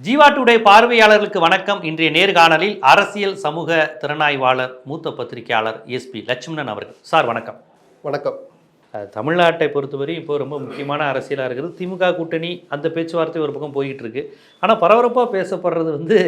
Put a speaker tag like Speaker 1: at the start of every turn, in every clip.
Speaker 1: Jeeva today பார்வையாளர்களுக்கு வணக்கம். இன்றைய நேர்காணலில் அரசியல் சமூக திறனாய்வாளர் மூத்த பத்திரிகையாளர் எஸ்பி லட்சுமணன் அவர்கள். சார் வணக்கம்.
Speaker 2: வணக்கம்.
Speaker 1: தமிழ்நாட்டை பொறுத்தவரை இப்போ ரொம்ப முக்கியமான அரசியலாக இருக்கிறது திமுக கூட்டணி அந்த பேச்சுவார்த்தை ஒரு பக்கம் போய்கிட்டு இருக்கு ஆனால் பரபரப்பாக பேசப்படுறது வந்து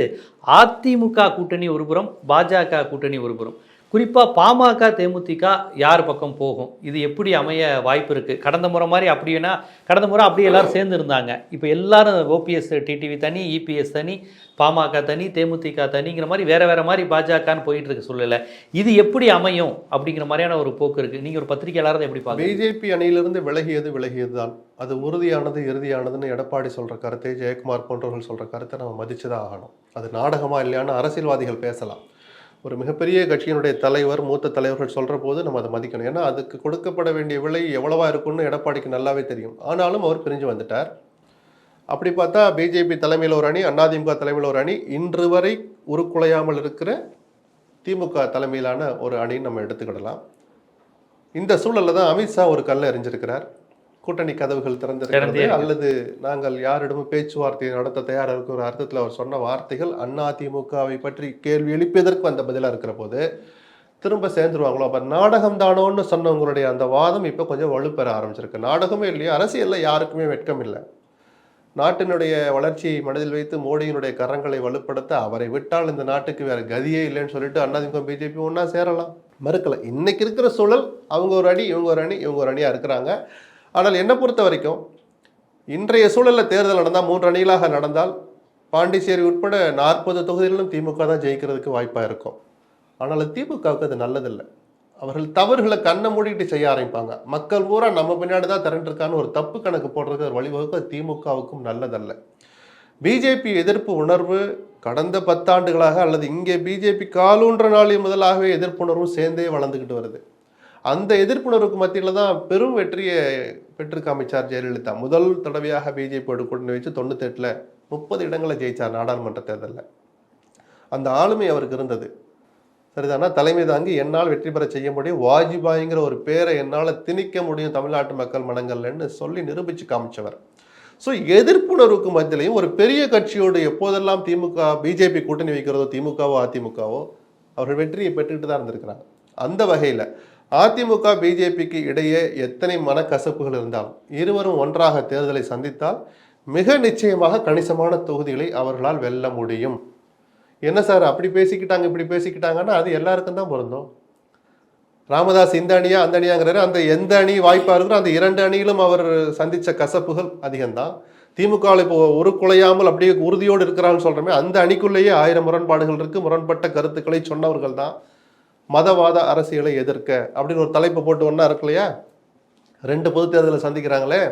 Speaker 1: அதிமுக கூட்டணி ஒரு புறம் பாஜக கூட்டணி ஒரு புறம். குறிப்பாக பாமக தேமுதிக யார் பக்கம் போகும்? இது எப்படி அமைய வாய்ப்பு இருக்குது கடந்த முறை மாதிரி அப்படின்னா கடந்த முறை அப்படியே எல்லோரும் சேர்ந்து இருந்தாங்க. இப்போ எல்லாரும் ஓபிஎஸ் டிடிவி தனி இபிஎஸ் தனி பாமக தனி தேமுதிக தனிங்கிற மாதிரி வேறு வேறு மாதிரி பாஜகன்னு போயிட்டுருக்கு சூழ்நிலை. இது எப்படி அமையும் அப்படிங்கிற மாதிரியான ஒரு போக்கு இருக்குது நீங்கள் ஒரு பத்திரிகையாளர் எப்படி பார்க்க
Speaker 2: பிஜேபி அணியிலிருந்து விலகியது விலகியதுதான். அது உறுதியானது இறுதியானதுன்னு எடப்பாடி சொல்கிற கருத்தை ஜெயக்குமார் போன்றவர்கள் சொல்கிற கருத்தை நம்ம மதிச்சுதான் ஆகணும். அது நாடகமாக இல்லையான்னு அரசியல்வாதிகள் பேசலாம். ஒரு மிகப்பெரிய கட்சியினுடைய தலைவர் மூத்த தலைவர்கள் சொல்கிற போது நம்ம அதை மதிக்கணும். ஏன்னா அதுக்கு கொடுக்கப்பட வேண்டிய விலை எவ்வளவா இருக்கும்னு எடப்பாடிக்கு நல்லாவே தெரியும். ஆனாலும் அவர் பிரிஞ்சு வந்துட்டார். அப்படி பார்த்தா பிஜேபி தலைமையில் ஒரு அணி அதிமுக தலைமையில் ஒரு அணி இன்று வரை உருக்குலையாமல் இருக்கிற திமுக தலைமையிலான ஒரு அணின்னு நம்ம எடுத்துக்கிடலாம். இந்த சூழலில் தான் அமித்ஷா ஒரு கல் எறிஞ்சிருக்கிறார். கூட்டணி கதவுகள் திறந்திருக்கிறது. அல்லது நாங்கள் யாரிடமும் பேச்சுவார்த்தை நடத்த தயாரா இருக்கிற அர்த்தத்தில் அவர் சொன்ன வார்த்தைகள் அதிமுகவை பற்றி கேள்வி எழுப்பியதற்கு அந்த பதிலா இருக்கிற போது திரும்ப சேர்ந்துருவாங்களோ? அப்ப நாடகம் தானோன்னு சொன்னவங்களுடைய அந்த வாதம் இப்போ கொஞ்சம் வலுப்பெற ஆரம்பிச்சிருக்கு. நாடகமே இல்லையா? அரசியல்ல யாருக்குமே வெட்கம் இல்லை. நாட்டினுடைய வளர்ச்சியை மனதில் வைத்து மோடியினுடைய கரங்களை வலுப்படுத்த அவரை விட்டால் இந்த நாட்டுக்கு வேற கதியே இல்லைன்னு சொல்லிட்டு அதிமுக பிஜேபி ஒன்றா சேரலாம். மறுக்கல. இன்னைக்கு இருக்கிற சூழல் அவங்க ஒரு அணி இவங்க ஒரு அணி இவங்க ஒரு அணியா இருக்கிறாங்க. ஆனால் என்னை பொறுத்த வரைக்கும் இன்றைய சூழலில் தேர்தல் நடந்தால் மூன்று அணிகளாக நடந்தால் பாண்டிச்சேரி உட்பட நாற்பது தொகுதிகளிலும் திமுக தான் ஜெயிக்கிறதுக்கு வாய்ப்பாக இருக்கும். ஆனால் அது திமுகவுக்கு அது நல்லதில்லை. அவர்கள் தவறுகளை கண்ணை மூடிட்டு செய்ய ஆரம்பிப்பாங்க. மக்கள் பூரா நம்ம பின்னாடி தான் திரண்டிருக்கான்னு ஒரு தப்பு கணக்கு போடுறதுக்கு ஒரு அது திமுகவுக்கும் நல்லதல்ல. பிஜேபி எதிர்ப்பு உணர்வு கடந்த பத்தாண்டுகளாக அல்லது இங்கே பிஜேபி காலூன்ற நாளில் முதலாகவே எதிர்ப்புணர்வும் சேர்ந்தே வளர்ந்துக்கிட்டு வருது. அந்த எதிர்ப்புணர்வுக்கு மத்தியில் தான் பெரும் வெற்றியை பெற்று காமிச்சார் ஜெயலலிதா. முதல் தடவையாக பிஜேபியோட கூட்டணி வச்சு தொண்ணூத்தெட்டில் முப்பது இடங்களை ஜெயிச்சார் நாடாளுமன்ற தேர்தலில். அந்த ஆளுமை அவருக்கு இருந்தது. சரிதானா? தலைமை தாங்கி என்னால் வெற்றி பெற செய்ய முடியும். வாஜ்பாய்ங்கிற ஒரு பேரை என்னால் திணிக்க முடியும் தமிழ்நாட்டு மக்கள் மனங்கள்லன்னு சொல்லி நிரூபித்து காமிச்சவர். ஸோ எதிர்ப்புணர்வுக்கு மத்தியிலையும் ஒரு பெரிய கட்சியோடு எப்போதெல்லாம் திமுக பிஜேபி கூட்டணி வைக்கிறதோ திமுகவோ அதிமுகவோ அவர்கள் வெற்றியை பெற்றுக்கிட்டு தான் இருந்திருக்கிறாங்க. அந்த வகையில் அதிமுக பிஜேபிக்கு இடையே எத்தனை மனக்கசப்புகள் இருந்தாலும் இருவரும் ஒன்றாக தேர்தலை சந்தித்தால் மிக நிச்சயமாக கணிசமான தொகுதிகளை அவர்களால் வெல்ல முடியும். என்ன சார் அப்படி பேசிக்கிட்டாங்க இப்படி பேசிக்கிட்டாங்கன்னா அது எல்லாருக்கும் தான் பொருந்தும். ராமதாஸ் இந்த அணியா அந்த அணியாங்கிறாரு. அந்த எந்த அணி வாய்ப்பாக இருக்கிறோ அந்த இரண்டு அணியிலும் அவர் சந்தித்த கசப்புகள் அதிகம்தான். திமுகவில் இப்போ ஒரு குலையாமல் அப்படியே உறுதியோடு இருக்கிறான்னு சொல்கிறோமே அந்த அணிக்குள்ளேயே ஆயிரம் முரண்பாடுகள் இருக்குது முரண்பட்ட கருத்துக்களை சொன்னவர்கள் தான் மதவாத அரசியலை எதிர்க்க அப்படின்னு ஒரு தலைப்பு போட்டு ஒன்றா இருக்கு இல்லையா? ரெண்டு பொது தேர்தலை சந்திக்கிறாங்களே.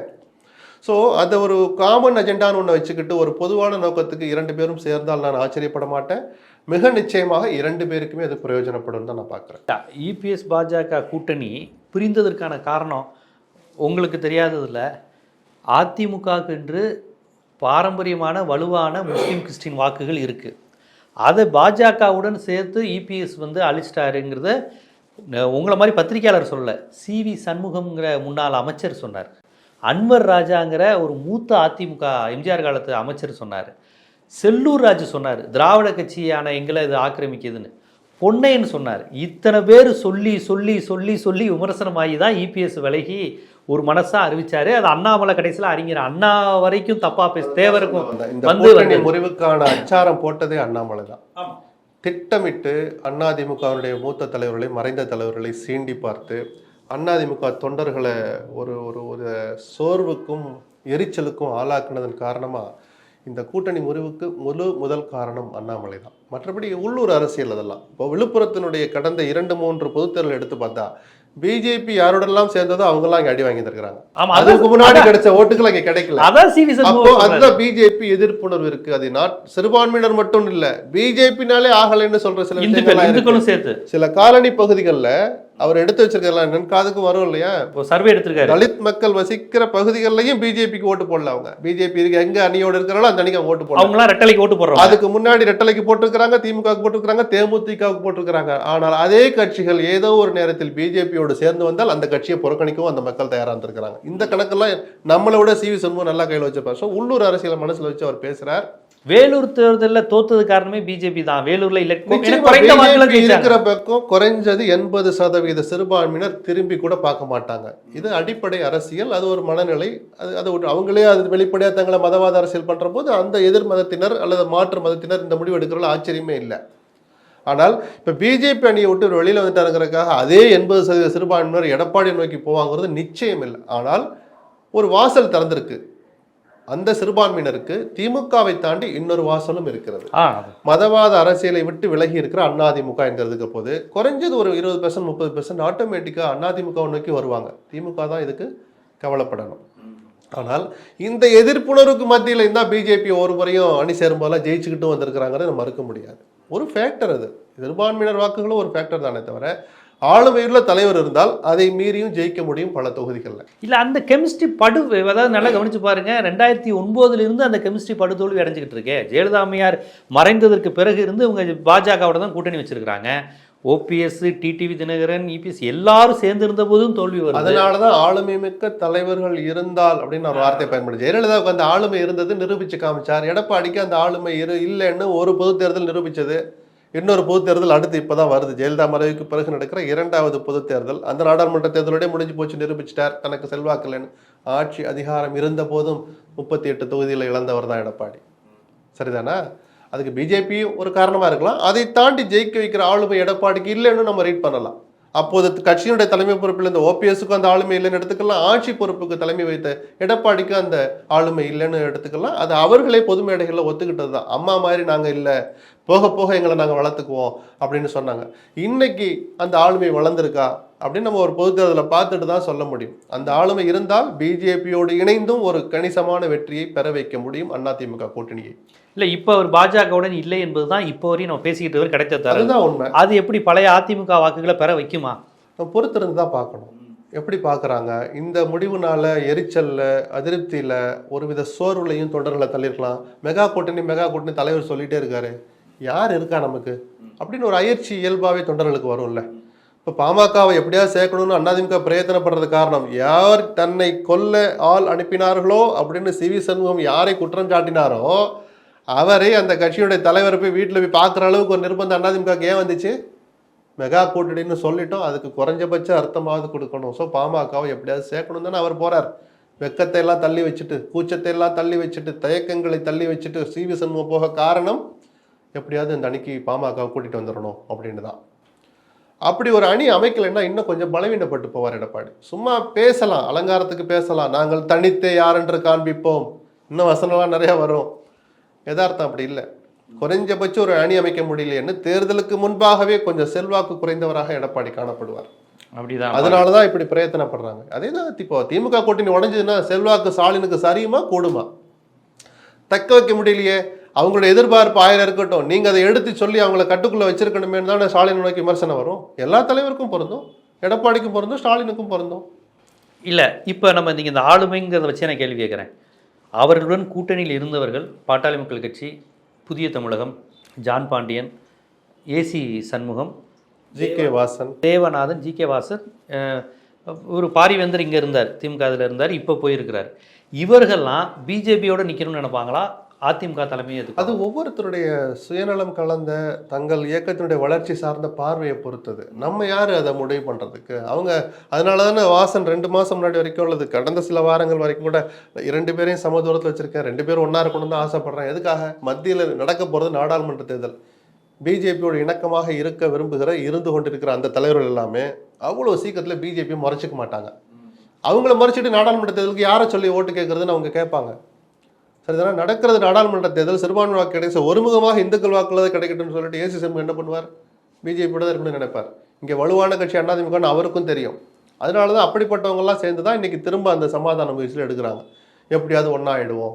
Speaker 2: ஸோ அதை ஒரு காமன் அஜெண்டான்னு ஒன்று வச்சுக்கிட்டு ஒரு பொதுவான நோக்கத்துக்கு இரண்டு பேரும் சேர்ந்தால் நான் ஆச்சரியப்பட மாட்டேன். மிக நிச்சயமாக இரண்டு பேருக்குமே அது பிரயோஜனப்படும் தான் நான் பார்க்குறேன்.
Speaker 1: இபிஎஸ் பாஜக கூட்டணி பிரிந்ததற்கான காரணம் உங்களுக்கு தெரியாததில் அதிமுகவுக்கு என்று பாரம்பரியமான வலுவான முஸ்லீம் கிறிஸ்டின் வாக்குகள் இருக்குது அதை பாஜகவுடன் சேர்த்து இபிஎஸ் வந்து அழிச்சிட்டாருங்கிறத உங்களை மாதிரி பத்திரிக்கையாளர் சொல்லல. சிவி சண்முகம்ங்கிற முன்னாள் அமைச்சர் சொன்னார். அன்வர் ராஜாங்கிற ஒரு மூத்த அதிமுக எம்ஜிஆர் காலத்து அமைச்சர் சொன்னார். செல்லூர் ராஜு சொன்னார் திராவிட கட்சியான எங்களை இது ஆக்கிரமிக்குதுன்னு. பொன்னையன் சொன்னார் இத்தனை பேர் சொல்லி சொல்லி சொல்லி சொல்லி விமர்சனமாகி தான் இபிஎஸ் விலகி ஒரு மனசா அறிவிச்சாரு. அது அண்ணாமலை கடைசியில் அறிஞர். அண்ணா வரைக்கும் தப்பா பேச தேவருக்கும்
Speaker 2: இந்த
Speaker 1: வந்து
Speaker 2: முறிவுக்கான அச்சாரம் போட்டதே அண்ணாமலை தான். திட்டமிட்டு அதிமுகவினுடைய மூத்த தலைவர்களை மறைந்த தலைவர்களை சீண்டி பார்த்து அதிமுக தொண்டர்களை ஒரு ஒரு ஒரு சோர்வுக்கும் எரிச்சலுக்கும் ஆளாக்குனதன் காரணமா இந்த கூட்டணி முறிவுக்கு முழு முதல் காரணம் அண்ணாமலை தான். மற்றபடி உள்ளூர் அரசியல் அதெல்லாம். இப்போ விழுப்புரத்தினுடைய கடந்த இரண்டு மூன்று பொதுத்தேர்தல் எடுத்து பார்த்தா பிஜேபி யாரோடெல்லாம் சேர்ந்ததோ அவங்கெல்லாம் இங்க அடி வாங்கியிருக்கிறாங்க
Speaker 1: ஆமா
Speaker 2: அதுக்கு முன்னாடி கிடைச்ச ஓட்டுகள் அங்க கிடைக்கல. அப்போ. அதுதான் பிஜேபி எதிர்ப்புணர்வு இருக்கு. அது நாட் சிறுபான்மையினர் மட்டும் இல்ல. பிஜேபினாலே ஆகலைன்னு சொல்ற சில.
Speaker 1: இந்துக்களும் சேர்த்து.
Speaker 2: சில காலனி பகுதிகளில் அவர் எடுத்து வச்சிருக்கலாம் என்னன்னு காதுக்கு வரும் இல்லையா?
Speaker 1: இப்போ சர்வே எடுத்திருக்காரு.
Speaker 2: தலித் மக்கள் வசிக்கிற பகுதிகளிலையும் பிஜேபிக்கு ஓட்டு போடல அவங்க. பிஜேபி இருக்கு எங்க அணியோடு இருக்கிறாங்களோ அந்த அணிக்கு ஓட்டு போடல.
Speaker 1: அவங்களாம் ரெட்டலைக்கு ஓட்டு போடுறோம்
Speaker 2: அதுக்கு முன்னாடி ரெட்டலைக்கு போட்டிருக்கிறாங்க திமுகவுக்கு போட்டிருக்கிறாங்க தேமுதிகவுக்கு போட்டிருக்கிறாங்க. ஆனால் அதே கட்சிகள் ஏதோ ஒரு நேரத்தில் பிஜேபியோடு சேர்ந்து வந்தால் அந்த கட்சியை புறக்கணிக்கவும் அந்த மக்கள் தயாரா இருந்திருக்கிறாங்க. இந்த கணக்கெல்லாம் நம்மளை விட சிவி சண்முகம் நல்லா கையில் வச்சிருப்பார். ஸோ உள்ளூர் அரசியலை மனசுல வச்சு அவர் பேசுறார்.
Speaker 1: வேலூர் தேர்தலில் தோத்தது காரணமே பிஜேபி தான். வேலூர்ல
Speaker 2: இருக்கிற பக்கம் குறைஞ்சது எண்பது சதவீத சிறுபான்மையினர் திரும்பி கூட பார்க்க மாட்டாங்க. இது அடிப்படை அரசியல். அது ஒரு மனநிலை. அது அது ஒரு- அவங்களே அது வெளிப்படையா தங்களை மதவாத அரசியல் பண்ற போது அந்த எதிர் மதத்தினர் அல்லது மாற்று மதத்தினர் இந்த முடிவு எடுக்கிறதுல ஆச்சரியமே இல்லை. ஆனால் இப்ப பிஜேபி அணியை விட்டு இவர் வெளியில வந்துட்டாருங்கிறதுக்காக அதே எண்பது சதவீத சிறுபான்மையினர் எடப்பாடி நோக்கி போவாங்கிறது நிச்சயம் இல்லை. ஆனால் ஒரு வாசல் திறந்திருக்கு. அந்த சிறுபான்மையினருக்கு திமுகவை தாண்டி இன்னொரு வாசலும் இருக்கிறது. மதவாத அரசியலை விட்டு விலகி இருக்கிற அதிமுக என்கிறதுக்கு போது குறைஞ்சது ஒரு இருபது பெர்சன்ட் முப்பது பெர்சன்ட் ஆட்டோமேட்டிக்காக அதிமுக நோக்கி வருவாங்க. திமுக தான் இதுக்கு கவலைப்படணும். ஆனால் இந்த எதிர்ப்புணர்வுக்கு மத்தியில் இருந்தால் பிஜேபி ஒரு முறையும் அணி சேரும் போதெல்லாம் ஜெயிச்சுக்கிட்டு வந்திருக்கிறாங்கிறத நம்ம மறுக்க முடியாது. ஒரு ஃபேக்டர் அது. சிறுபான்மையினர் வாக்குகளும் ஒரு ஃபேக்டர் தானே தவிர ஆளுமையுள்ள தலைவர் இருந்தால் அதை மீறியும் ஜெயிக்க முடியும் பல தொகுதிகளில்.
Speaker 1: இல்ல அந்த கெமிஸ்ட்ரி படு அதாவது நல்லா கவனிச்சு பாருங்க. ரெண்டாயிரத்தி ஒன்பதுல இருந்து அந்த கெமிஸ்ட்ரி படுதோல்வி அடைஞ்சுக்கிட்டு இருக்கே. ஜெயலலிதா அம்மையார் மறைந்ததற்கு பிறகு இருந்து இவங்க பாஜகவோட தான் கூட்டணி வச்சிருக்காங்க ஓபிஎஸ் டிடிவி தினகரன் இபிஎஸ் எல்லாரும் சேர்ந்து இருந்த போதும் தோல்வி வருது.
Speaker 2: அதனாலதான் ஆளுமை மிக்க தலைவர்கள் இருந்தால் அப்படின்னு ஒரு வார்த்தை பயன்படுத்தி ஜெயலலிதாவுக்கு அந்த ஆளுமை இருந்தது நிரூபிச்சு காமிச்சார். எடப்பாடிக்கு அந்த ஆளுமை இரு இல்லைன்னு ஒரு பொது தேர்தல் நிரூபிச்சது. இன்னொரு பொது தேர்தல் அடுத்து இப்போ தான் வருது. ஜெயலலிதா மறைவுக்கு பிறகு நடக்கிற இரண்டாவது பொது தேர்தல். அந்த நாடாளுமன்ற தேர்தலோடய முடிஞ்சு போச்சு நிரூபிச்சிட்டார் தனக்கு செல்வாக்கு ஆட்சி அதிகாரம் இருந்த போதும் முப்பத்தி எட்டு தொகுதியில் இழந்தவர் தான் எடப்பாடி. சரிதானா? அதுக்கு பிஜேபியும் ஒரு காரணமாக இருக்கலாம். அதை தாண்டி ஜெயிக்க வைக்கிற ஆளுமை எடப்பாடிக்கு இல்லைன்னு நம்ம ரீட் பண்ணலாம். அப்போது கட்சியினுடைய தலைமை பொறுப்பில் இந்த ஓபிஎஸ்க்கும் அந்த ஆளுமை இல்லைன்னு எடுத்துக்கலாம். ஆட்சி பொறுப்புக்கு தலைமை வைத்த எடப்பாடிக்கு அந்த ஆளுமை இல்லைன்னு எடுத்துக்கலாம். அது அவர்களே பொது மேடைகளில் ஒத்துக்கிட்டது தான் அம்மா மாதிரி நாங்கள் இல்லை. போக போக எங்களை நாங்கள் வளர்த்துக்குவோம் அப்படின்னு சொன்னாங்க. இன்னைக்கு அந்த ஆளுமை வளர்ந்துருக்கா? அப்படின்னு நம்ம ஒரு பொது தேர்தலை பார்த்துட்டு தான் சொல்ல முடியும். அந்த ஆளுமை இருந்தால் பிஜேபியோடு இணைந்தும் ஒரு கணிசமான வெற்றியை பெற வைக்க முடியும் அதிமுக கூட்டணியை.
Speaker 1: இல்ல இப்ப அவர் பாஜகவுடன் இல்லை என்பதுதான் இப்போ வரையும் நம்ம பேசிக்கிட்டு வரை கிடைச்ச தர
Speaker 2: அதுதான் உண்மை.
Speaker 1: அது எப்படி பழைய அதிமுக வாக்குகளை பெற வைக்குமா?
Speaker 2: நம்ம பொறுத்திருந்து தான் பார்க்கணும். எப்படி பார்க்குறாங்க? இந்த முடிவுனால எரிச்சல்ல அதிருப்தியில ஒருவித சோர்வுலையும் தொடர்களை தள்ளிருக்கலாம் மெகா கூட்டணி மெகா கூட்டணி தலைவர் சொல்லிட்டே இருக்காரு. யார் இருக்கா நமக்கு? அப்படின்னு ஒரு அயற்சி இயல்பாவே தொண்டர்களுக்கு வரும்ல. இப்போ பாமகவை எப்படியாவது சேர்க்கணும்னு அதிமுக பிரயத்தனப்படுறது காரணம் யார் தன்னை கொல்ல ஆள் அனுப்பினார்களோ அப்படின்னு சிவி சண்முகம் யாரை குற்றம் சாட்டினாரோ அவரை அந்த கட்சியுடைய தலைவரை போய் வீட்டில் போய் பார்க்குற அளவுக்கு ஒரு நிர்பந்தம் அதிமுக ஏன் வந்துச்சு? மெகா கூட்டணின்னு சொல்லிட்டோம் அதுக்கு குறைஞ்சபட்ச அர்த்தமாவது கொடுக்கணும். ஸோ பாமகவை எப்படியாவது சேர்க்கணும் தானே அவர் போறார். வெக்கத்தை எல்லாம் தள்ளி வச்சுட்டு கூச்சத்தை எல்லாம் தள்ளி வச்சுட்டு தயக்கங்களை தள்ளி வச்சுட்டு சிவி சண்முகம் போக காரணம் எப்படியாவது இந்த அணிக்கு பாமக கூட்டிட்டு வந்துடணும் அப்படின்னு தான் அப்படி ஒரு அணி அமைக்கலைன்னா இன்னும் கொஞ்சம் பலவீனப்பட்டு போவார் எடப்பாடி. சும்மா பேசலாம் அலங்காரத்துக்கு பேசலாம். நாங்கள் தனித்தே யாரென்று காண்பிப்போம். இன்னும் வசனம்லாம் நிறைய வரும். யதார்த்தம் அப்படி இல்லை. குறைஞ்சபட்சம் ஒரு அணி அமைக்க முடியலையேன்னு தேர்தலுக்கு முன்பாகவே கொஞ்சம் செல்வாக்கு குறைந்தவராக எடப்பாடி காணப்படுவார்.
Speaker 1: அப்படிதான்.
Speaker 2: அதனால தான் இப்படி பிரயத்தனப்படுறாங்க. அதே தான் இப்போ திமுக கூட்டணி உடஞ்சதுன்னா செல்வாக்கு ஸ்டாலினுக்கு சரியுமா கூடுமா? தக்க வைக்க முடியலையே. அவங்களோட எதிர்பார்ப்பு ஆயிரம் இருக்கட்டும். நீங்க அதை எடுத்து சொல்லி அவங்கள கட்டுக்குள்ள வச்சிருக்கணுமே தானே ஸ்டாலின் நோக்கி விமர்சனம் வரும். எல்லா தலைவருக்கும் பொருந்தும். எடப்பாடிக்கும் பொருந்தும் ஸ்டாலினுக்கும் பொருந்தும்.
Speaker 1: இல்ல இப்போ நம்ம நீங்க இந்த ஆளுமைங்கிறத வச்சு நான் கேள்வி கேட்குறேன் அவர்களுடன் கூட்டணியில் இருந்தவர்கள் Pattali Makkal Katchi Puthiya Tamilagam John Pandian A C Shanmugam
Speaker 2: G K Vasan.
Speaker 1: Devanathan G K Vasan ஒரு பாரிவேந்தர் இங்கே இருந்தார் திமுக அதில் இருந்தார் இப்போ போயிருக்கிறார். இவர்கள்லாம் பிஜேபியோட நிற்கணும்னு நினைப்பாங்களா? அதிமுக தலைமையை எதுக்கு?
Speaker 2: அது ஒவ்வொருத்தருடைய சுயநலம் கலந்த தங்கள் இயக்கத்தினுடைய வளர்ச்சி சார்ந்த பார்வையை பொறுத்தது. நம்ம யார் அதை முடிவு பண்ணுறதுக்கு அவங்க அதனால தானே வாசன் ரெண்டு மாதம் முன்னாடி வரைக்கும் உள்ளது. கடந்த சில வாரங்கள் வரைக்கும் கூட இரண்டு பேரையும் சம தூரத்தில் வச்சுருக்கேன் ரெண்டு பேரும் ஒன்றா இருக்கணும்னு தான் ஆசைப்பட்றேன். எதுக்காக? மத்தியில் நடக்க போகிறது நாடாளுமன்ற தேர்தல். பிஜேபியோட இணக்கமாக இருக்க விரும்புகிற இருந்து கொண்டிருக்கிற அந்த தலைவர்கள் எல்லாமே அவ்வளோ சீக்கிரத்தில் பிஜேபி மறைச்சிக்க மாட்டாங்க. அவங்கள மறைச்சிட்டு நாடாளுமன்ற தேர்தலுக்கு யாரை சொல்லி ஓட்டு கேட்குறதுன்னு அவங்க கேட்பாங்க. சரி இதெல்லாம் நடக்கிறது நாடாளுமன்ற தேர்தல் சிறுபான்மை வாக்கு கிடைச்ச ஒருமுகமாக இந்துக்கள் வாக்குள்ளதை கிடைக்கட்டும்னு சொல்லிட்டு ஏசி சிம்பு என்ன பண்ணுவார்? பிஜேபியோட இருக்கணும்னு நினைப்பார். இங்கே வலுவான கட்சி அண்ணாதிமுகன்னு அவருக்கும் தெரியும். அதனால தான் அப்படிப்பட்டவங்கெல்லாம் சேர்ந்து தான் இன்றைக்கி திரும்ப அந்த சமாதான முயற்சியில் எடுக்கிறாங்க. எப்படியாவது ஒன்றா ஆகிடுவோம்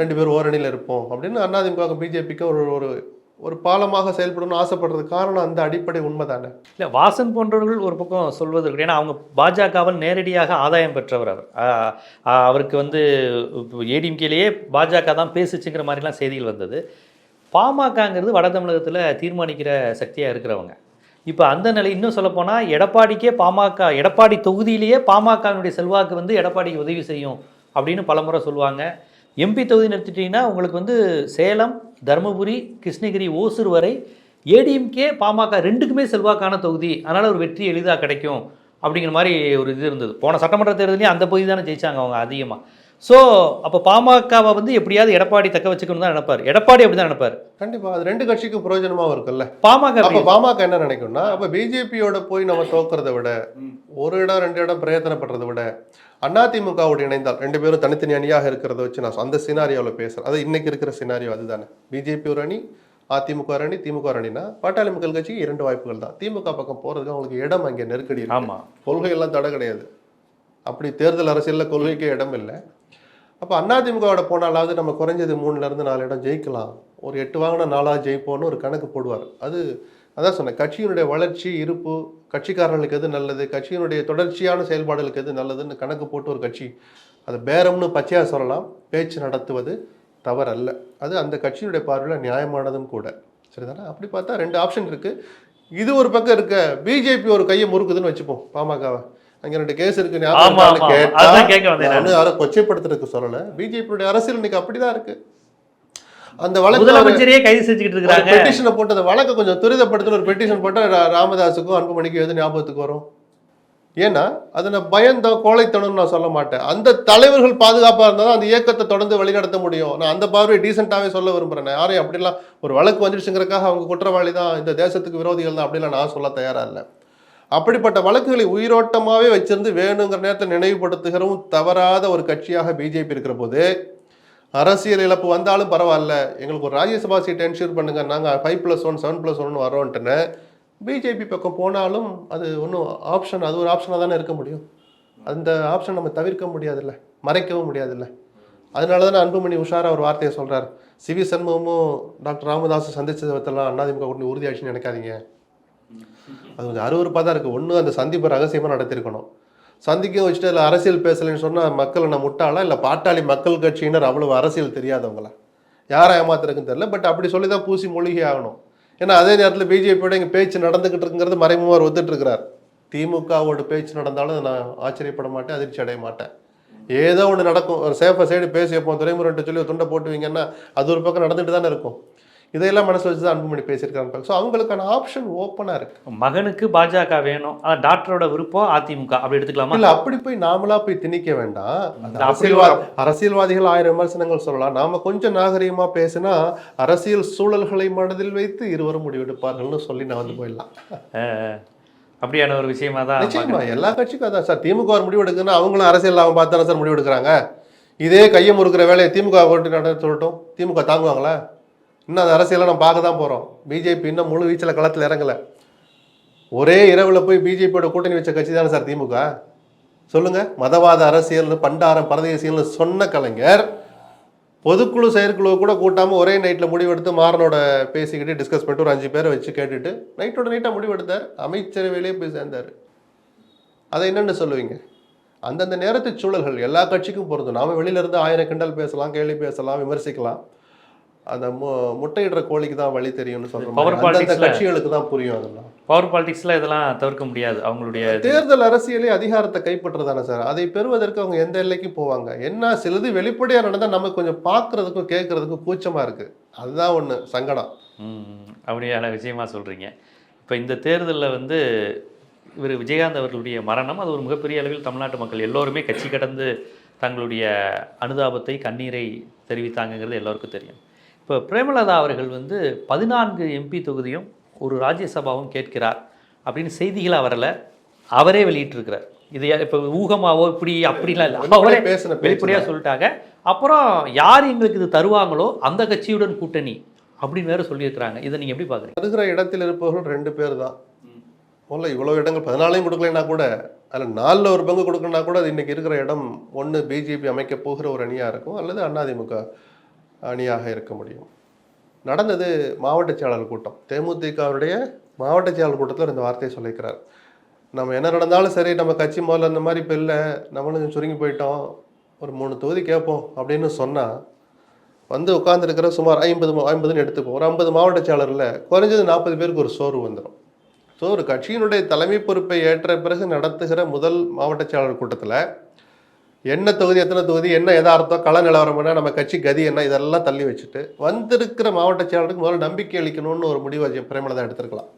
Speaker 2: ரெண்டு பேரும் ஓரணியில் இருப்போம் அப்படின்னு அதிமுக பிஜேபிக்கு ஒரு ஒரு ஒரு பாலமாக செயல்படணும்னு ஆசைப்படுறது காரணம் அந்த அடிப்படை உண்மைதானே?
Speaker 1: இல்லை வாசன் போன்றவர்கள் ஒரு பக்கம் சொல்வது ஏன்னா அவங்க பாஜகவால் நேரடியாக ஆதாயம் பெற்றவர் அவர். அவருக்கு வந்து ஏடிஎம்கேலேயே பாஜக தான் பேசுச்சுங்கிற மாதிரிலாம் செய்திகள் வந்தது. பாமகங்கிறது வட தமிழகத்தில் தீர்மானிக்கிற சக்தியாக இருக்கிறவங்க. இப்போ அந்த நிலை இன்னும் சொல்லப்போனால் எடப்பாடிக்கே பாமக எடப்பாடி தொகுதியிலேயே பாமகவினுடைய செல்வாக்கு வந்து எடப்பாடிக்கு உதவி செய்யும் அப்படின்னு பலமுறை சொல்லுவாங்க. எம்பி தொகுதி எடுத்துட்டிங்கன்னா உங்களுக்கு வந்து சேலம் தருமபுரி கிருஷ்ணகிரி ஓசூர் வரை ஏடிஎம்கே பாமக ரெண்டுக்குமே செல்வாக்கான தொகுதி. அதனால் ஒரு வெற்றி எளிதாக கிடைக்கும் அப்படிங்கிற மாதிரி ஒரு இது இருந்தது. போன சட்டமன்ற தேர்தலையும் அந்த பகுதி தானே ஜெயிச்சாங்க அவங்க அதிகமாக ஸோ அப்போ பாமகவை வந்து எப்படியாவது எடப்பாடி தக்க வச்சுக்கணும் தான் நினைப்பார். எடப்பாடி அப்படி தான் நினைப்பார்.
Speaker 2: கண்டிப்பா. அது ரெண்டு கட்சிக்கும் பிரயோஜனமாவும் இருக்குல்ல?
Speaker 1: பாமக
Speaker 2: அப்ப பாமக என்ன நினைக்கும்னா அப்ப பிஜேபியோட போய் நம்ம தோக்குறதை விட ஒரு இடம் ரெண்டு இடம் பிரயத்தனப்படுறதை விட அதிமுகவோடு இணைந்தால் ரெண்டு பேரும் தனித்தனி அணியாக இருக்கிறத வச்சு நான் அந்த சினாரியோவில் பேசுறேன். அது இன்னைக்கு இருக்கிற சினாரியோ அதுதானே. பிஜேபி ஒரு அணி அதிமுக அணி திமுக அணினா பாட்டாளி மக்கள் கட்சிக்கு இரண்டு வாய்ப்புகள் தான். திமுக பக்கம் போறதுக்கு அவங்களுக்கு இடம் அங்கே நெருக்கடி இருக்கு.
Speaker 1: ஆமா.
Speaker 2: கொள்கை எல்லாம் தடை கிடையாது. அப்படி தேர்தல் அரசியல்ல கொள்கைக்கே இடம் இல்லை. அப்போ அதிமுகவோட போனாலாவது நம்ம குறைஞ்சது மூணுலேருந்து நாலு இடம் ஜெயிக்கலாம். ஒரு எட்டு வாங்கினா நாலாவது ஜெயிப்போம்னு ஒரு கணக்கு போடுவார். அது அதான் சொன்னேன். கட்சியினுடைய வளர்ச்சி இருப்பு கட்சிக்காரர்களுக்கு எது நல்லது கட்சியினுடைய தொடர்ச்சியான செயல்பாடுகளுக்கு எது நல்லதுன்னு கணக்கு போட்டு ஒரு கட்சி அது பேரம்னு பச்சையாக சொல்லலாம். பேச்சு நடத்துவது தவறல்ல. அது அந்த கட்சியினுடைய பார்வையில் நியாயமானதும் கூட. சரிதானே? அப்படி பார்த்தா ரெண்டு ஆப்ஷன் இருக்குது இது ஒரு பக்கம் இருக்க பிஜேபி ஒரு கையை முறுக்குதுன்னு வச்சுப்போம் பாமகவை. அங்க ரெண்டு கேஸ் இருக்கு ஞாபகம் யாரும் கொச்சைப்படுத்துறதுக்கு சொல்லல. பிஜேபியுடைய அரசியல் இன்னைக்கு அப்படிதான் இருக்கு. அந்த வழக்கு
Speaker 1: கைது செஞ்சுக்கிட்டு இருக்கிறாங்க.
Speaker 2: பெட்டிஷனை போட்டு அந்த வழக்கை கொஞ்சம் துரிதப்படுத்தின ஒரு பெட்டிஷன் போட்டா ரா- ராமதாஸுக்கும் அன்புமணிக்கும் எது ஞாபகத்துக்கு வரும்? ஏன்னா அதை நான் பயந்தோம் கோழைத்தனம்னு நான் சொல்ல மாட்டேன். அந்த தலைவர்கள் பாதுகாப்பாக இருந்தால் தான் அந்த இயக்கத்தை தொடர்ந்து வழிநடத்த முடியும். நான் அந்த பார்வையை டீசெண்டாகவே சொல்ல விரும்புகிறேன் யாரையும் அப்படிலாம் ஒரு வழக்கு வந்துடுச்சுங்கிறக்காக அவங்க குற்றவாளி தான் இந்த தேசத்துக்கு விரோதிகள் தான் அப்படிலாம் நான் சொல்ல தயாராக இல்லை. அப்படிப்பட்ட வழக்குகளை உயிரோட்டமாகவே வச்சிருந்து வேணுங்கிற நேரத்தை நினைவுபடுத்துகிறவும் தவறாத ஒரு கட்சியாக பிஜேபி இருக்கிற போது அரசியல் இழப்பு வந்தாலும் பரவாயில்ல. எங்களுக்கு ஒரு ராஜ்யசபா சீட்டை என்ஷூர் பண்ணுங்க. நாங்கள் five plus one seven plus one வரோன்ட்டுன்னு BJP பக்கம் போனாலும் அது ஒன்றும் ஆப்ஷன் அது ஒரு ஆப்ஷனாக தானே இருக்க முடியும். அந்த ஆப்ஷன் நம்ம தவிர்க்க முடியாதுல்ல. மறைக்கவும் முடியாதுல்ல. அதனால தான் அன்புமணி உஷாரா ஒரு வார்த்தையை சொல்கிறார் சிவி சண்முகமும் டாக்டர் ராமதாஸும் சந்திச்சதை பற்றலாம் அதிமுக கூட்டணி உறுதியாச்சுன்னு நினைக்காதீங்க. அது கொஞ்சம் அருவருப்பாக தான் இருக்குது ஒன்று அந்த சந்திப்பை ரகசியமாக நடத்திருக்கணும். சந்திக்க வச்சுட்டு இல்லை அரசியல் பேசலைன்னு சொன்னால் மக்கள் என்ன முட்டாளா? இல்லை பாட்டாளி மக்கள் கட்சியினர் அவ்வளவு அரசியல் தெரியாதவங்களா? யாரை ஏமாத்துறதுக்குன்னு தெரியல. பட் அப்படி சொல்லி தான் பூசி மூலிகை ஆகணும். ஏன்னா அதே நேரத்தில் பிஜேபியோட இங்கே பேச்சு நடந்துக்கிட்டு இருக்குங்கிறது மறைமுகமாக ஒத்துட்ருக்கிறார் திமுகவோட பேச்சு நடந்தாலும் நான் ஆச்சரியப்பட மாட்டேன் அதிர்ச்சி அடைய மாட்டேன். ஏதோ ஒன்று நடக்கும். ஒரு சேஃபாக சைடு பேசி வைப்போம். துறைமுறைன்ட்டு சொல்லி ஒரு துண்டை போட்டுவீங்கன்னா அது ஒரு பக்கம் நடந்துட்டு தானே இருக்கும். இதையெல்லாம் மனசில் வச்சு தான் அன்புமணி பேசியிருக்காங்க ஸோ அவங்களுக்கான ஆப்ஷன் ஓப்பனாக இருக்கு.
Speaker 1: மகனுக்கு பாஜக வேணும் அதான் டாக்டரோட விருப்பம் அதிமுக. அப்படி எடுத்துக்கலாமா?
Speaker 2: இல்ல அப்படி போய் நாமளா போய் திணிக்க வேண்டாம். அந்த
Speaker 1: இந்த
Speaker 2: அரசியல்வா அரசியல்வாதிகள் ஆயிரம் விமர்சனங்கள் சொல்லலாம். நாம கொஞ்சம் நாகரிகமா பேசினா அரசியல் சூழல்களை மனதில் வைத்து இருவரும் முடிவெடுப்பார்கள்னு சொல்லி நான் வந்து போயிடலாம்.
Speaker 1: அப்படியான ஒரு விஷயமா தான்
Speaker 2: நிச்சயமா எல்லா கட்சிக்கும் அதான் சார். திமுக ஒரு முடிவு எடுக்குன்னா அவங்களும் அரசியல் லாபம் பார்த்து தானே சார் முடிவு எடுக்கிறாங்க இதே கையை முறுக்கிற வேலையை திமுக கொண்டு சொல்லட்டும். திமுக தாங்குவாங்களா? இன்னும் அந்த அரசியலை நம்ம பார்க்க தான் போகிறோம் பிஜேபி இன்னும் முழு வீச்சில் களத்தில் இறங்கலை. ஒரே இரவில் போய் பிஜேபியோட கூட்டணி வச்ச கட்சி தானே சார் திமுக? சொல்லுங்கள் மதவாத அரசியல் பண்டாரம் பரதேசியல்னு சொன்ன கலைஞர் பொதுக்குழு செயற்குழு கூட கூட்டாமல் ஒரே நைட்டில் முடிவெடுத்து மாறனோட பேசிக்கிட்டு டிஸ்கஸ் பண்ணிட்டு ஒரு அஞ்சு பேரை வச்சு கேட்டுட்டு நைட்டோட நைட்டாக முடிவெடுத்தார். அமைச்சரவையிலே போய் சேர்ந்தார். அதை என்னென்னு சொல்லுவீங்க? அந்தந்த நேரத்து சூழல்கள் எல்லா கட்சிக்கும் பொருந்தும். நாம வெளியிலேருந்து ஆயிரம் கிண்டல் பேசலாம் கேள்வி பேசலாம் விமர்சிக்கலாம். அந்த முட்டையிடுற கோழிக்கு தான் வழி தெரியும்னு சொல்ற
Speaker 1: Power
Speaker 2: மாதிரி. அந்தந்த
Speaker 1: politics-ல-
Speaker 2: கட்சிகளுக்கு தான் புரியும் அதெல்லாம்.
Speaker 1: பவர் பாலிடிக்ஸ்ல இதெல்லாம் தவிர்க்க முடியாது. அவங்களுடைய.
Speaker 2: தேர்தல் அரசியலே அதிகாரத்தை கைப்பற்றுறதானே சார். அதை பெறுவதற்கு அவங்க எந்த எல்லைக்கும் போவாங்க? என்ன சிலது வெளிப்படையா நடந்தா நமக்கு கொஞ்சம் பார்க்கறதுக்கும் கேட்கறதுக்கும் கூச்சமா இருக்கு. அதுதான் ஒண்ணு சங்கடம்.
Speaker 1: அப்படியான விஷயமா சொல்றீங்க. இப்போ இந்த தேர்தலில் வந்து இவர் விஜயகாந்த் அவர்களுடைய மரணம் அது ஒரு மிகப்பெரிய அளவில் தமிழ்நாட்டு மக்கள் எல்லோருமே கட்சி கடந்து தங்களுடைய அனுதாபத்தை கண்ணீரை தெரிவித்தாங்கங்கிறது எல்லோருக்கும் தெரியும். இப்போ பிரேமலதா அவர்கள் வந்து பதினான்கு எம்பி தொகுதியும் ஒரு ராஜ்யசபாவும் கேட்கிறார் அப்படின்னு செய்திகளை வரல. அவரே வெளியிட்டிருக்கிறார். இது இப்போ ஊகமாவோ இப்படி அப்படிலாம் இல்லை. அவரே
Speaker 2: பேசின
Speaker 1: வெளிப்படையாக சொல்லிட்டாங்க. அப்புறம் யார் எங்களுக்கு இது தருவாங்களோ அந்த கட்சியுடன் கூட்டணி அப்படின்னு வேற சொல்லியிருக்கிறாங்க. இதை நீங்க எப்படி பாக்குறீங்க?
Speaker 2: வருகிற இடத்தில் இருப்பவர்கள் ரெண்டு பேர் தான். முதல்ல இவ்வளவு இடங்கள் பதினாலையும் கொடுக்கலைன்னா கூட அதில் நாலில் ஒரு பங்கு கொடுக்கணும்னா கூட அது இன்னைக்கு இருக்கிற இடம் ஒன்று பிஜேபி அமைக்க போகிற ஒரு அணியாக இருக்கும் அல்லது அதிமுக அணியாக இருக்க முடியும். நடந்தது மாவட்ட செயலாளர் கூட்டம். தேமுதிகவுடைய மாவட்ட செயலாளர் கூட்டத்தில் இந்த வார்த்தையை சொல்லியிருக்கிறார். நம்ம என்ன நடந்தாலும் சரி நம்ம கட்சி முதல்ல அந்த மாதிரி இப்போ இல்லை நம்மளும் சுருங்கி போயிட்டோம் ஒரு மூணு தொகுதி கேட்போம் அப்படின்னு சொன்னால் வந்து உட்காந்துருக்கிற சுமார் ஐம்பது ஐம்பதுன்னு எடுத்துப்போம் ஒரு ஐம்பது மாவட்ட செயலரில் குறைஞ்சது நாற்பது பேருக்கு ஒரு சோர்வு வந்துடும் ஸோ ஒரு கட்சியினுடைய தலைமை பொறுப்பை ஏற்ற பிறகு நடத்துகிற முதல் மாவட்ட செயலாளர் கூட்டத்தில் என்ன தொகுதி எத்தனை தொகுதி என்ன எதார்த்தம் கள நிலவரம் என்ன நம்ம கட்சி கதி என்ன இதெல்லாம் தள்ளி வச்சுட்டு வந்திருக்கிற மாவட்ட செயலாளருக்கு முதல்ல நம்பிக்கை அளிக்கணும்னு ஒரு முடிவு பிரேமலதா எடுத்திருக்கலாம்.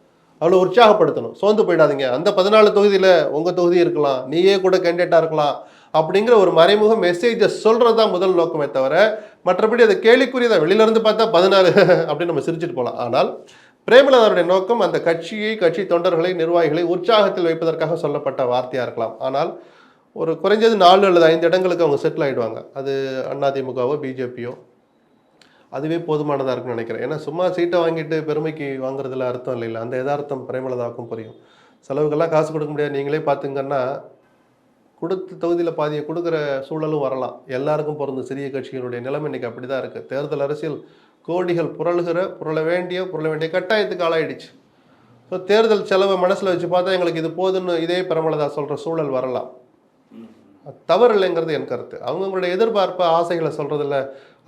Speaker 2: அவ்வளோ உற்சாகப்படுத்தணும். சோர்ந்து போயிடாதீங்க. அந்த பதினாலு தொகுதியில் உங்கள் தொகுதி இருக்கலாம். நீயே கூட கேண்டிடேட்டாக இருக்கலாம். அப்படிங்கிற ஒரு மறைமுக மெசேஜை சொல்கிறது தான் முதல் நோக்கமே தவிர மற்றபடி அது கேள்விக்குரியதான் வெளியிலேருந்து பார்த்தா பதினாலு அப்படின்னு நம்ம சிரிச்சிட்டு போகலாம் ஆனால் பிரேமலதாருடைய நோக்கம் அந்த கட்சியை கட்சி தொண்டர்களை நிர்வாகிகளை உற்சாகத்தில் வைப்பதற்காக சொல்லப்பட்ட வார்த்தையாக இருக்கலாம். ஆனால் ஒரு குறைஞ்சது நாலு அல்லது ஐந்து இடங்களுக்கு அவங்க செட்டில் ஆகிடுவாங்க அது அதிமுகவோ பிஜேபியோ. அதுவே போதுமானதாக இருக்குன்னு நினைக்கிறேன். ஏன்னா சும்மா சீட்டை வாங்கிட்டு பெருமைக்கு வாங்குறதுல அர்த்தம் இல்லைல்ல. அந்த எதார்த்தம் பிரேமலதாக்கும் புரியும். செலவுக்கெல்லாம் காசு கொடுக்க முடியாது. நீங்களே பார்த்துங்கன்னா கொடுத்த தொகுதியில் பாதியை கொடுக்குற சூழலும் வரலாம். எல்லாருக்கும் பிறந்த சிறிய கட்சிகளுடைய நிலைமை இன்னைக்கு அப்படி தான் இருக்குது தேர்தல் அரசியல் கோடிகள் புரளுகிற புரள வேண்டிய புரள வேண்டிய கட்டாயத்துக்கு ஆளாயிடுச்சு. ஸோ தேர்தல் செலவை மனசில் வச்சு பார்த்தா எங்களுக்கு இது போதுன்னு இதே பிரமலதா சொல்கிற சூழல் வரலாம். தவறு இல்லைங்கிறது என் கருத்து. அவங்கவுங்களுடைய எதிர்பார்ப்பு ஆசைகளை சொல்கிறதில்ல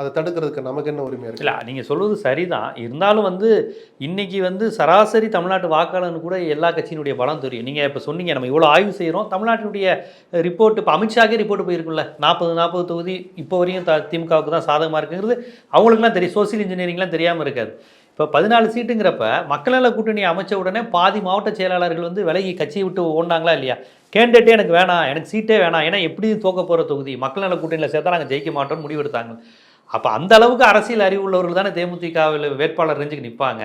Speaker 2: அதை தடுக்கிறதுக்கு நமக்கு என்ன உரிமை இருக்கு?
Speaker 1: இல்லை நீங்கள் சொல்வது சரிதான். இருந்தாலும் வந்து இன்னைக்கு வந்து சராசரி தமிழ்நாட்டு வாக்காளர்னு கூட எல்லா கட்சியினுடைய பலம் தெரியும். நீங்கள் இப்போ சொன்னீங்க நம்ம இவ்வளோ ஆய்வு செய்கிறோம் தமிழ்நாட்டினுடைய ரிப்போர்ட் இப்போ அமித்ஷாக்கே ரிப்போர்ட் போயிருக்குல்ல நாற்பது நாற்பது தொகுதி இப்போ வரையும் த திமுகவுக்கு தான் சாதகமாக இருக்குங்கிறது அவங்களுக்குலாம் தெரியும். சோசியல் இன்ஜினியரிங்லாம் தெரியாமல் இருக்காது. இப்போ பதினாலு சீட்டுங்கிறப்ப மக்கள் நல கூட்டணி அமைச்ச உடனே பாதி மாவட்ட செயலாளர்கள் வந்து விலகி கட்சியை விட்டு ஓடினாங்களா இல்லையா? கேண்டிடேட்டே எனக்கு வேணாம் எனக்கு சீட்டே வேணாம். ஏன்னா எப்படி தோக்க போகிற தொகுதி. மக்கள் நல கூட்டணியில் சேர்த்தா நாங்கள் ஜெயிக்க மாட்டோம்னு முடிவெடுத்தாங்க. அப்போ அந்த அளவுக்கு அரசியல் அறிவு உள்ளவர்கள் தானே தேமுதிகவில் வேட்பாளர் ரெஞ்சுக்கு நிற்பாங்க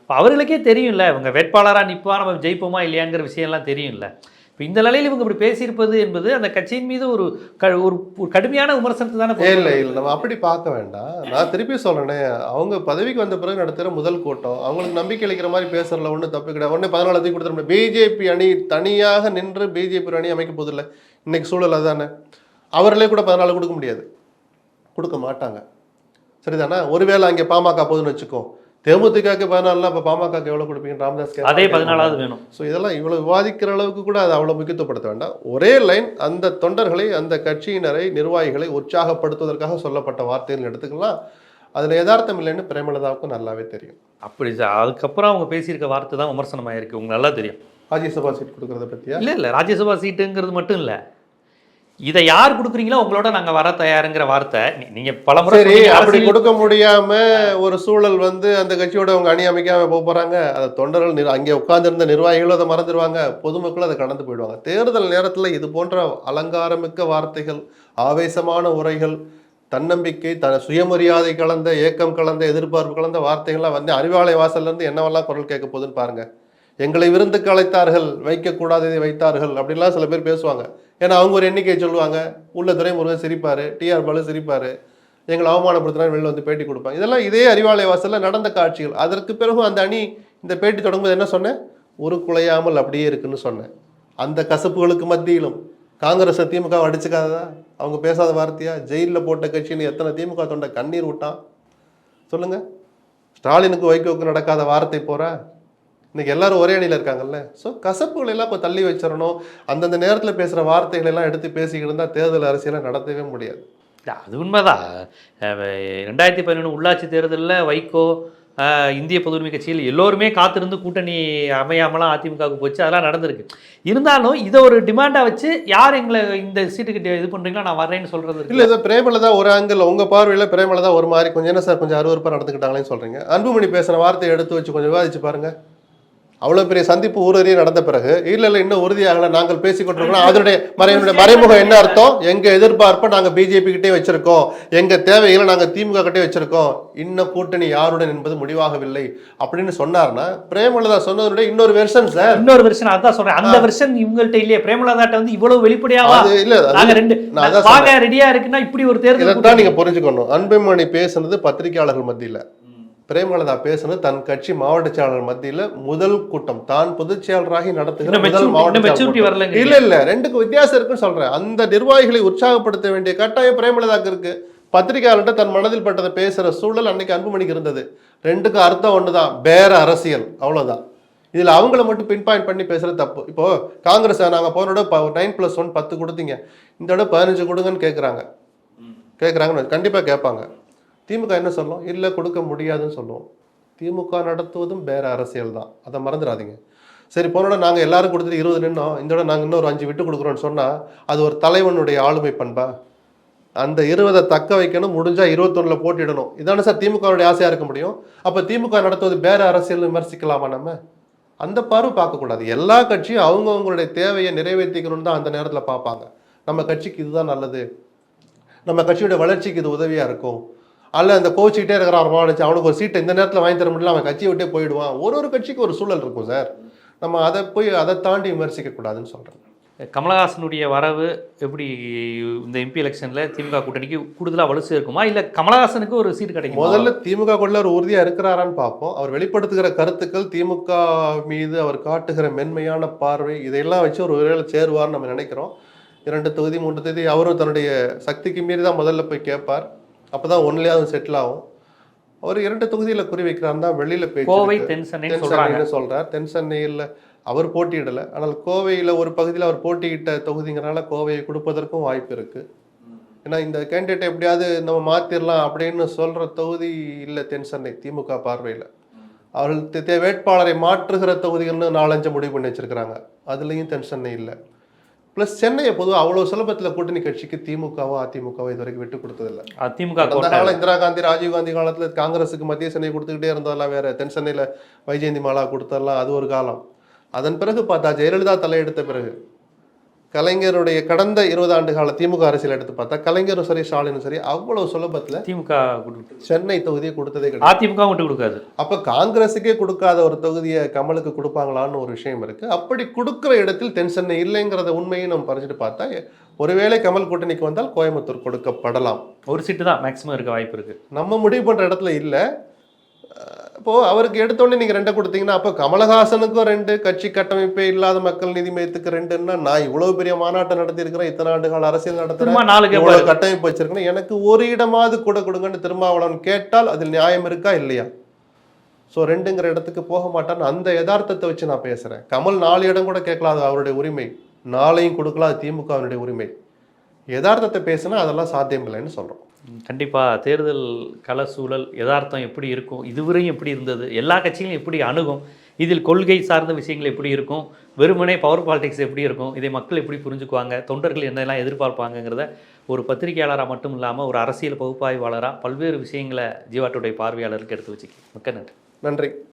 Speaker 1: இப்போ அவர்களுக்கே தெரியும்ல இவங்க வேட்பாளராக நிற்பா நம்ம ஜெயிப்போமா இல்லையாங்கிற விஷயம்லாம் தெரியும்ல. இப்போ இந்த நிலையில் இவங்க இப்படி பேசியிருப்பது என்பது அந்த கட்சியின் மீது ஒரு க ஒரு கடுமையான விமர்சனத்தை தானே
Speaker 2: இல்லை இல்லை நம்ம அப்படி பார்க்க வேண்டாம். நான் திருப்பி சொல்றேனே அவங்க பதவிக்கு வந்த பிறகு நடத்துகிற முதல் கூட்டம் அவங்களுக்கு நம்பிக்கை அளிக்கிற மாதிரி பேசுறதுல ஒன்றும் தப்பு கிடையாது. உடனே பதினாலு தூக்கி கொடுத்துட பிஜேபி அணி தனியாக நின்று பிஜேபி அணி அமைக்க போதில்லை இன்னைக்கு சூழல் அதுதானே அவர்களே கூட பதினாலு கொடுக்க முடியாது. கொடுக்க மாட்டாங்க. சரிதானே? ஒருவேளை அங்கே பாமக போதுன்னு வச்சுக்கோ. தேமுதிகக்கு பதினாலுனா இப்போ பாமகக்கு எவ்வளோ கொடுப்பீங்க? ராமதாஸ்.
Speaker 1: அதே பதினாலாவது வேணும்.
Speaker 2: ஸோ இதெல்லாம் இவ்வளோ விவாதிக்கிற அளவுக்கு கூட அதை அவ்வளோ முக்கியத்துவப்படுத்த வேண்டாம். ஒரே லைன் அந்த தொண்டர்களை அந்த கட்சியினரை நிர்வாகிகளை உற்சாகப்படுத்துவதற்காக சொல்லப்பட்ட வார்த்தைகள் எடுத்துக்கலாம். அதில் யதார்த்தம் இல்லைன்னு பிரேமலதாவுக்கும் நல்லாவே தெரியும்.
Speaker 1: அப்படி சார் அதுக்கப்புறம் அவங்க பேசியிருக்க வார்த்தை தான் விமர்சனமாயிருக்கு. உங்களுக்கு நல்லா தெரியும்.
Speaker 2: ராஜ்யசபா சீட் கொடுக்கறத பற்றியா
Speaker 1: இல்லை இல்லை. ராஜ்யசபா சீட்டுங்கிறது மட்டும் இல்லை. இதை யார் கொடுக்குறீங்களோ உங்களோட நாங்கள் வர தயாருங்கிற வார்த்தை. நீ- நீங்க பல முறை
Speaker 2: அப்படி கொடுக்க முடியாம ஒரு சூழல் வந்து அந்த கட்சியோட அவங்க அணி அமைக்காம போக போறாங்க. அதை தொண்டர்கள் அங்கே உட்கார்ந்திருந்த நிர்வாகிகளும் அதை மறந்துடுவாங்க பொதுமக்களும் அதை கடந்து போயிடுவாங்க. தேர்தல் நேரத்துல இது போன்ற அலங்காரமிக்க வார்த்தைகள் ஆவேசமான உரைகள் தன்னம்பிக்கை த சுயமரியாதை கலந்த ஏக்கம் கலந்த எதிர்பார்ப்பு கலந்த வார்த்தைகள்லாம் வந்து அறிவாலய வாசல்ல இருந்து என்னவெல்லாம் குரல் கேட்க போகுதுன்னு பாருங்க. எங்களை விருந்துக்கு அழைத்தார்கள் வைக்கக்கூடாததை வைத்தார்கள் அப்படின்லாம் சில பேர் பேசுவாங்க. ஏன்னா அவங்க ஒரு எண்ணிக்கையை சொல்லுவாங்க உள்ள துரைமுருகன் சிரிப்பார் டிஆர் பாலு சிரிப்பார் எங்களை அவமானப்படுத்தினா வெளில வந்து பேட்டி கொடுப்பாங்க. இதெல்லாம் இதே அறிவாலய வாசலில் நடந்த காட்சிகள். அதற்கு பிறகு அந்த அணி இந்த பேட்டி தொடங்கும்போது என்ன சொன்னேன்? ஒரு குலையாமல் அப்படியே இருக்குன்னு சொன்னேன். அந்த கசப்புகளுக்கு மத்தியிலும் காங்கிரஸ் திமுக அடிச்சுக்காததா? அவங்க பேசாத வார்த்தையா? ஜெயிலில் போட்ட கட்சின்னு எத்தனை திமுக தொண்டை கண்ணீர் விட்டான் சொல்லுங்கள் ஸ்டாலினுக்கு வைகோக்கு நடக்காத வார்த்தை போகிறா இன்னைக்கு எல்லாரும் ஒரே அணியில் இருக்காங்கல்ல? ஸோ கசப்புகளை எல்லாம் இப்போ தள்ளி வச்சிடணும். அந்தந்த நேரத்தில் பேசுகிற வார்த்தைகளை எல்லாம் எடுத்து பேசிக்கிட்டு இருந்தால் தேர்தல் அரசியலை நடத்தவே முடியாது.
Speaker 1: அது உண்மைதான். ரெண்டாயிரத்தி பதினொன்று உள்ளாட்சி தேர்தலில் வைகோ இந்திய பொதுவுரிமை கட்சியில் எல்லோருமே காத்திருந்து கூட்டணி அமையாமலாம் அதிமுகவுக்கு போச்சு. அதெல்லாம் நடந்திருக்கு. இருந்தாலும் இதை ஒரு டிமாண்டாக வச்சு யார் எங்களை இந்த சீட்டுக்கு இது பண்ணுறீங்களோ நான் வரேன்னு சொல்கிறது
Speaker 2: இல்ல இதை பிரேமலதா ஒரு ஆங்கிள் உங்க பார்வையில பிரேமலதா ஒரு மாதிரி கொஞ்சம் என்ன சார் கொஞ்சம் அருவருப்பா நடந்துக்கிட்டாங்களேன்னு சொல்றீங்க. அன்புமணி பேசின வார்த்தையை எடுத்து வச்சு கொஞ்சம் விவாதிச்சு பாருங்க. அவ்வளவு பெரிய சந்திப்பு ஊரறிய நடந்த பிறகு இல்ல இல்ல இன்னும் உறுதியாகல நாங்கள் பேசிக் கொண்டிருக்கிறோம். அதனுடைய மறைமுக மறைமுகம் என்ன அர்த்தம்? எங்க எதிர்பார்ப்பை நாங்க பிஜேபி கிட்டே வச்சிருக்கோம். எங்க தேவைகளை நாங்க திமுக கிட்டே வச்சிருக்கோம். இன்னும் கூட்டணி யாருடன் என்பது முடிவாகவில்லை அப்படின்னு சொன்னார்னா பிரேமலதா சொன்னதனுடைய இன்னொரு வெர்ஷன் சார்
Speaker 1: இன்னொரு வெர்ஷன் அதான் சொல்றேன். அந்த வெர்ஷன் இவங்கள்ட்ட இல்லையே. பிரேமலதாட்ட வந்து இவ்வளவு வெளிப்படையாவா?
Speaker 2: அது இல்ல
Speaker 1: நாங்க ரெண்டு ரெடியா இருக்குன்னா இப்படி ஒரு தேர்தல்.
Speaker 2: நீங்க புரிஞ்சுக்கணும். அன்புமணி பேசுனது பத்திரிகையாளர்கள் மத்தியில. பிரேமலதா பேசுனது தன் கட்சி மாவட்ட செயலாளர் மத்தியில முதல் கூட்டம். தான் பொதுச் செயலராகி நடத்துகிற முதல் மாவட்ட. இல்ல இல்ல ரெண்டுக்கு வித்தியாசம் இருக்குன்னு சொல்றேன். அந்த நிர்வாகிகளை உற்சாகப்படுத்த வேண்டிய கட்டாயம் பிரேமலதாக்கு இருக்கு. பத்திரிகையாளர்கிட்ட தன் மனதில் பட்டதை பேசுற சூழல் அன்னைக்கு அன்புமணிக்கு இருந்தது. ரெண்டுக்கும் அர்த்தம் ஒண்ணுதான். பேர அரசியல். அவ்வளவுதான். இதுல அவங்கள மட்டும் பின் பாயிண்ட் பண்ணி பேசுறது தப்பு. இப்போ காங்கிரஸ் நாங்க போன தடவை நைன் பிளஸ் ஒன் பத்து கொடுத்தீங்க. இந்த தடவை பதினஞ்சு கொடுங்கன்னு கேட்குறாங்க கேட்குறாங்கன்னு கண்டிப்பாக கேட்பாங்க. திமுக என்ன சொல்லும்? இல்லை கொடுக்க முடியாதுன்னு சொல்லுவோம். திமுக நடத்துவதும் வேற அரசியல் தான். அதை மறந்துடாதீங்க. சரி போனோட நாங்கள் எல்லாரும் கொடுத்துட்டு இருபது நின்னோம். இந்த விட நாங்கள் இன்னொரு அஞ்சு விட்டு கொடுக்குறோன்னு சொன்னால் அது ஒரு தலைவனுடைய ஆளுமை பண்பா? அந்த இருபதை தக்க வைக்கணும். முடிஞ்சால் இருபத்தொன்னில் போட்டிடணும். இதானே சார் திமுகவுடைய ஆசையாக இருக்க முடியும்? அப்போ திமுக நடத்துவது வேற அரசியல் விமர்சிக்கலாமா நம்ம? அந்த பார்வை பார்க்கக்கூடாது. எல்லா கட்சியும் அவங்கவுங்களுடைய தேவையை நிறைவேற்றிக்கணும்னு தான் அந்த நேரத்தில் பார்ப்பாங்க. நம்ம கட்சிக்கு இதுதான் நல்லது. நம்ம கட்சியோட வளர்ச்சிக்கு இது உதவியாக இருக்கும். அல்ல அந்த கோச்சிக்கிட்டே இருக்கிறான் ரொம்ப நினச்சி அவனுக்கு ஒரு சீட்டை இந்த நேரத்தில் வாங்கி தர முடியல அவன் கட்சியை விட்டே போயிடுவான். ஒரு ஒரு கட்சிக்கு ஒரு சூழல் இருக்கும் சார். நம்ம அதை போய் அதை தாண்டி விமர்சிக்க கூடாதுன்னு சொல்கிறேன்
Speaker 1: கமலஹாசனுடைய வரவு எப்படி இந்த எம்பி எலெக்ஷனில் திமுக கூட்டணிக்கு கூடுதலாக வலு சேர்க்குமா இல்லை கமலஹாசனுக்கு ஒரு சீட் கிடைக்குமா?
Speaker 2: முதல்ல திமுக கொள்ள ஒரு உறுதியாக இருக்கிறாரான்னு பார்ப்போம். அவர் வெளிப்படுத்துகிற கருத்துக்கள் திமுக மீது அவர் காட்டுகிற மென்மையான பார்வை இதையெல்லாம் வச்சு ஒரு ஒருவேளை சேருவார்னு நம்ம நினைக்கிறோம். இரண்டு தொகுதி மூன்று தொகுதி அவரும் தன்னுடைய சக்திக்கு மீறி தான் முதல்ல போய் கேட்பார். அப்போ தான் ஒன்லையாவது செட்டில் ஆகும். அவர் இரண்டு தொகுதியில் குறி வைக்கிறாருன்னு தான் வெளியில் பேச்சு
Speaker 1: கோவை. தென் சென்னை
Speaker 2: சொல்றார். தென் சென்னையில் அவர் போட்டியிடலை. ஆனால் கோவையில் ஒரு பகுதியில் அவர் போட்டியிட்ட தொகுதிங்கிறனால கோவையை கொடுப்பதற்கும் வாய்ப்பு இருக்கு. ஏன்னா இந்த கேண்டிடேட் எப்படியாவது நம்ம மாத்திரலாம் அப்படின்னு சொல்ற தொகுதி இல்லை தென் சென்னை திமுக பார்வையில். அவர்கள் வேட்பாளரை மாற்றுகிற தொகுதிகள்னு நாலஞ்சு முடிவு பண்ணி வச்சிருக்கிறாங்க. அதுலேயும் தென் சென்னை இல்லை. ப்ளஸ் சென்னையை பொதுவாக அவ்வளோ சுலபத்தில் கூட்டணி கட்சிக்கு திமுகவோ அதிமுகவோ இது வரைக்கும் விட்டு கொடுத்ததில்ல.
Speaker 1: திமுக
Speaker 2: கடந்த
Speaker 1: கோட்டை.
Speaker 2: காலம் இந்திரா காந்தி ராஜீவ் காந்தி காலத்துல காங்கிரஸுக்கு மத்திய சென்னை கொடுத்துக்கிட்டே இருந்ததெல்லாம் வேற. தென் சென்னையில வைஜெயந்தி மாலா கொடுத்ததெல்லாம் அது ஒரு காலம். அதன் பிறகு பார்த்தா ஜெயலலிதா தலையெடுத்த பிறகு கலைஞருடைய கடந்த இருபது ஆண்டு கால திமுக அரசியல் எடுத்து பார்த்தா கலைஞரும் சரி ஸ்டாலினும் சரி அவ்வளவு சுலபத்துல
Speaker 1: திமுக
Speaker 2: சென்னை தொகுதியை கொடுத்ததே கிடையாது.
Speaker 1: அதிமுக விட்டு கொடுக்காது.
Speaker 2: அப்ப காங்கிரஸுக்கே கொடுக்காத ஒரு தொகுதியை கமலுக்கு கொடுப்பாங்களான்னு ஒரு விஷயம் இருக்கு. அப்படி கொடுக்கிற இடத்தில் தென் சென்னை இல்லைங்கிறத உண்மையை நம்ம பறிச்சுட்டு பார்த்தா ஒருவேளை கமல் கூட்டணிக்கு வந்தால் கோயம்புத்தூர் கொடுக்கப்படலாம்.
Speaker 1: ஒரு சீட்டு தான் மேக்ஸிமம் இருக்க வாய்ப்பு இருக்கு.
Speaker 2: நம்ம முடிவு பண்ற இடத்துல இல்ல. அஹ் இப்போ அவருக்கு எடுத்தோடனே நீங்க ரெண்டை கொடுத்தீங்கன்னா அப்போ கமலஹாசனுக்கும் ரெண்டு கட்சி கட்டமைப்பே இல்லாத மக்கள் நீதி மையத்துக்கு ரெண்டுன்னா நான் இவ்வளவு பெரிய மாநாட்டம் நடத்தி இருக்கிறேன் இத்தனை ஆண்டு கால அரசியல்
Speaker 1: கேட்பாரு
Speaker 2: இவ்வளவு கட்டமைப்பு வச்சிருக்கேன் எனக்கு ஒரு இடமாவது கூட கொடுங்கன்னு திருமாவளவன் கேட்டால் அதில் நியாயம் இருக்கா இல்லையா? ஸோ ரெண்டுங்கிற இடத்துக்கு போக மாட்டான்னு அந்த யதார்த்தத்தை வச்சு நான் பேசுறேன். கமல் நாலு இடம் கூட கேட்கலாம் அது அவருடைய உரிமை. நாளையும் கொடுக்கலாம் அது திமுகவினுடைய உரிமை. யதார்த்தத்தை பேசினா அதெல்லாம் சாத்தியம் இல்லைன்னு சொல்றோம்.
Speaker 1: கண்டிப்பாக தேர்தல் கள சூழல் யதார்த்தம் எப்படி இருக்கும்? இதுவரையும் எப்படி இருந்தது? எல்லா கட்சிகளும் எப்படி அணுகும்? இதில் கொள்கை சார்ந்த விஷயங்கள் எப்படி இருக்கும்? வெறுமனே பவர் பாலிடிக்ஸ் எப்படி இருக்கும்? இதை மக்கள் எப்படி புரிஞ்சுக்குவாங்க? தொண்டர்கள் என்னெல்லாம் எதிர்பார்ப்பாங்கங்கிறத ஒரு பத்திரிகையாளராக மட்டும் இல்லாமல் ஒரு அரசியல் பகுப்பாய்வாளராக பல்வேறு விஷயங்களை ஜீவாட்டுடைய பார்வையாளருக்கு எடுத்து வச்சுக்கி மிக்க நன்றி.
Speaker 2: நன்றி.